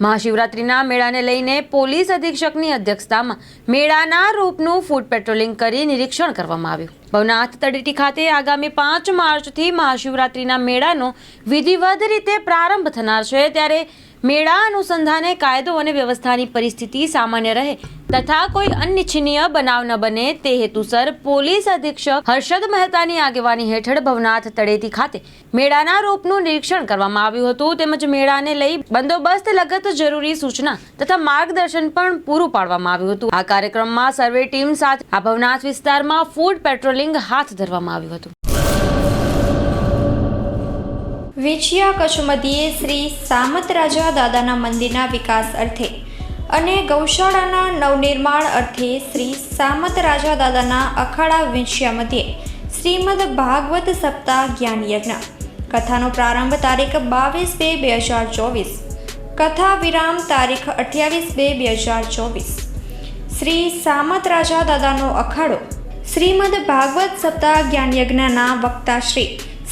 મહાશિવરાત્રિના મેળાને લઈને પોલીસ અધિક્ષકની અધ્યક્ષતામાં મેળાના રૂપનું ફૂડ પેટ્રોલિંગ કરી નિરીક્ષણ કરવામાં આવ્યું. ભવનાથ તળેટી ખાતે આગામી પાંચ માર્ચથી મહાશિવરાત્રિના મેળાનો વિધિવત રીતે પ્રારંભ થનાર છે. ત્યારે મેળા અનુસંધાને કાયદો અને વ્યવસ્થાની પરિસ્થિતિ સામાન્ય રહે તથા કોઈ અનિચ્છનીય બનાવ ન બને તે હેતુસર પોલીસ અધિક્ષક હર્ષદ મહેતાની આગેવાની હેઠળ ભવનાથ તળેટી ખાતે મેળાના રૂપનું નિરીક્ષણ કરવામાં આવ્યું હતું તેમજ મેળાને લઈ બંદોબસ્ત લગત જરૂરી સૂચના તથા માર્ગદર્શન પણ પૂરું પાડવામાં આવ્યું હતું. આ કાર્યક્રમમાં સર્વે ટીમ સાથે આ ભવનાથ વિસ્તારમાં ફૂડ પેટ્રોલિંગ હાથ ધરવામાં આવ્યું હતું. વિછિયા કચુમતીએ શ્રી સામત રાજા દાદાના મંદિરના વિકાસ અર્થે અને ગૌશાળાના નવનિર્માણ અર્થે શ્રી સામત રાજા દાદાના અખાડા વેચ્યા મધ્યે શ્રીમદ ભાગવત સપ્તાહ જ્ઞાન યજ્ઞ કથાનો પ્રારંભ તારીખ બાવીસ બે બે હજાર ચોવીસ. કથા વિરામ તારીખ અઠ્યાવીસ બે બે હજાર ચોવીસ. શ્રી સામત રાજા દાદાનો અખાડો શ્રીમદ ભાગવત સપ્તાહ જ્ઞાન યજ્ઞના વક્તા શ્રી